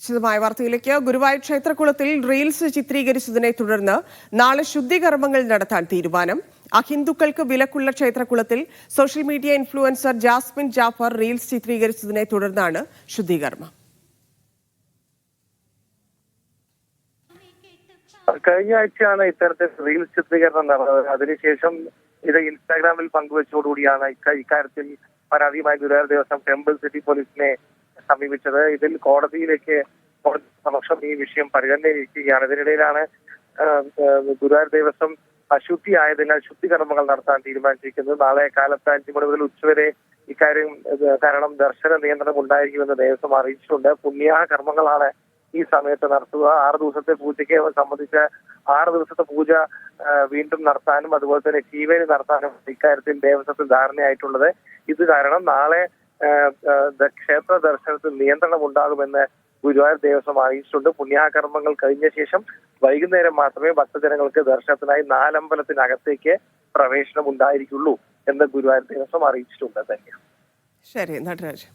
വിശദമായ വാർത്തയിലേക്ക് ഗുരുവായൂർ ക്ഷേത്രകുളത്തിൽ റീൽസ് ചിത്രീകരിച്ചതിനെ തുടർന്ന് നാളെ ശുദ്ധികർമ്മങ്ങൾ നടത്താൻ തീരുമാനം. അഹിന്ദുക്കൾക്ക് വിലക്കുള്ള ക്ഷേത്രകുളത്തിൽ social media influencer Jasmin Jafar reels ചിത്രീകരിച്ചതിനെ തുടർന്നാണ് ശുദ്ധീകർമ്മം. കഴിഞ്ഞ ആഴ്ചയാണ് ഇത്തരത്തിൽ റീൽസ് ചിത്രീകരണം നടന്നത്. അതിനുശേഷം ഇത് ഇൻസ്റ്റാഗ്രാമിൽ പങ്കുവെച്ചതോടുകൂടിയാണ് ഇക്ക- ഇക്കാര്യത്തിൽ പരാതിയുമായി ഗുരുവായൂർ ദേവസ്വം ടെമ്പിൾ സിറ്റി പോലീസിനെ സമീപിച്ചത്. ഇതിൽ കോടതിയിലേക്ക് കോടതി സമക്ഷം ഈ വിഷയം പരിഗണനയിരിക്കുകയാണ് ഇതിനിടയിലാണ് ഗുരുവായൂർ ദേവസ്വം അശുദ്ധിയായതിനാൽ ശുദ്ധികർമ്മങ്ങൾ നടത്താൻ തീരുമാനിച്ചിരിക്കുന്നത്. നാളെ കാലത്ത് അഞ്ചു മണി മുതൽ ഉച്ചവരെ ഇക്കാര്യം കാരണം ദർശന നിയന്ത്രണം ഉണ്ടായിരിക്കുമെന്ന് ദേവസ്വം അറിയിച്ചിട്ടുണ്ട്. പുണ്യാഹ കർമ്മങ്ങളാണ് ഈ സമയത്ത് നടത്തുക. ആറ് ദിവസത്തെ പൂജയ്ക്ക് സംബന്ധിച്ച് ആറ് ദിവസത്തെ പൂജ വീണ്ടും നടത്താനും അതുപോലെ തന്നെ ശീവേലി നടത്താനും ഇക്കാര്യത്തിൽ ദേവസ്വത്തിൽ ധാരണയായിട്ടുള്ളത്. ഇത് കാരണം നാളെ ക്ഷേത്ര ദർശനത്തിൽ നിയന്ത്രണം ഉണ്ടാകുമെന്ന് ഗുരുവായൂർ ദേവസ്വം അറിയിച്ചിട്ടുണ്ട്. പുണ്യാകർമ്മങ്ങൾ കഴിഞ്ഞ ശേഷം വൈകുന്നേരം മാത്രമേ ഭക്തജനങ്ങൾക്ക് ദർശനത്തിനായി നാലമ്പലത്തിനകത്തേക്ക് പ്രവേശനം ഉണ്ടായിരിക്കുള്ളൂ എന്ന് ഗുരുവായൂർ ദേവസ്വം അറിയിച്ചിട്ടുണ്ട്. തന്നെ ശരി നടരാജ്